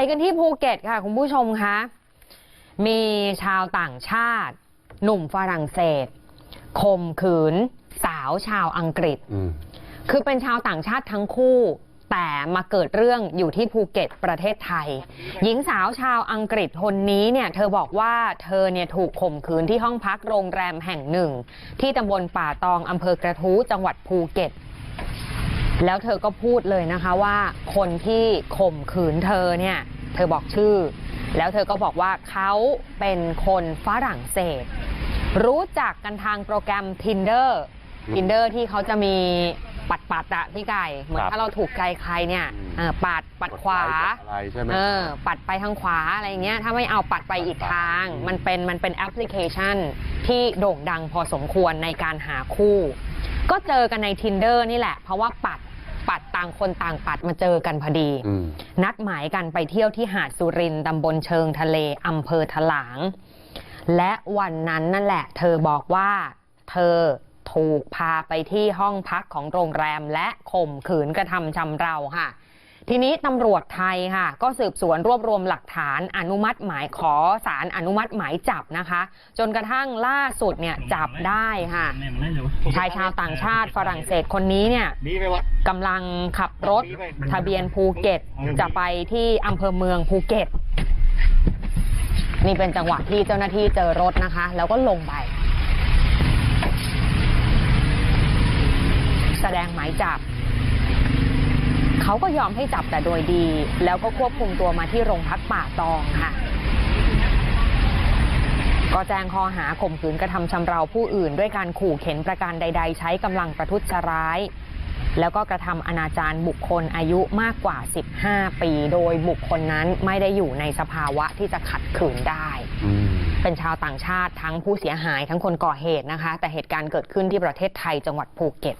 ไปกันที่ภูเก็ตค่ะ คุณผู้ชมคะ มีชาวต่างชาติ หนุ่มฝรั่งเศสข่มขืน สาวชาวอังกฤษอืมคือเป็นชาวต่างชาติทั้งคู่ แต่มาเกิดเรื่องอยู่ที่ภูเก็ตประเทศไทย หญิงสาวชาวอังกฤษคนนี้เนี่ย เธอบอกว่าเธอเนี่ยถูกข่มขืนที่ห้องพักโรงแรมแห่งหนึ่ง ที่ตำบลป่าตองอำเภอกระทู้จังหวัดภูเก็ตแล้วเธอก็พูดเลยนะคะว่าคนที่ข่มขืนเธอเนี่ย เธอบอกชื่อ แล้วเธอก็บอกว่าเขาเป็นคนฝรั่งเศส รู้จักกันทางโปรแกรม Tinder Tinder ที่เขาจะมีปัดปัดๆอะพี่ไก่เหมือนครับถ้าเราถูกใจใครเนี่ยเออปัดปัดขวากดไลค์กดอะไรใช่ไหมเออปัดไปทางขวาอะไรเงี้ยถ้าไม่เอาปัดไปอีกทาง มันเป็นมันเป็นแอปพลิเคชันที่โด่งดังพอสมควรในการหาคู่ ก็เจอกันใน Tinder นี่แหละ เพราะว่าปัด ปัดต่างคนต่างปัดมาเจอกันพอดีอืมนัดหมายกันไปเที่ยวที่หาดสุรินทร์ตำบลเชิงทะเลอำเภอถลาง และวันนั้นนั่นแหละ เธอบอกว่าเธอถูกพาไปที่ห้องพักของโรงแรมและข่มขืนกระทำชำเราค่ะ ทีนี้ตำรวจไทยค่ะ ก็สืบสวนรวบรวมหลักฐานอนุมัติหมายขอสารอนุมัติหมายจับนะคะ จนกระทั่งล่าสุดเนี่ยจับได้ค่ะ ชายชาวต่างชาติฝรั่งเศสคนนี้เนี่ยกำลังขับรถทะเบียนภูเก็ต จะไปที่อำเภอเมืองภูเก็ต นี่เป็นจังหวะที่เจ้าหน้าที่เจอรถนะคะ แล้วก็ลงไป แสดงหมายจับ เขาก็ยอมให้จับแต่โดยดี แล้วก็ควบคุมตัวมาที่โรงพักป่าตองค่ะ ก็แจ้งข้อหาข่มขืนกระทำชำเราผู้อื่น ด้วยการขู่เข็นประการใด ๆ ใช้กำลังประทุษร้ายแล้วก็กระทำอนาจารบุคคลอายุมากกว่า 15 ปี โดยบุคคลนั้นไม่ได้อยู่ในสภาวะที่จะขัดขืนได้อืมเป็นชาวต่างชาติทั้งผู้เสียหายทั้งคนก่อเหตุนะคะ แต่เหตุการณ์เกิดขึ้นที่ประเทศไทยจังหวัดภูเก็ต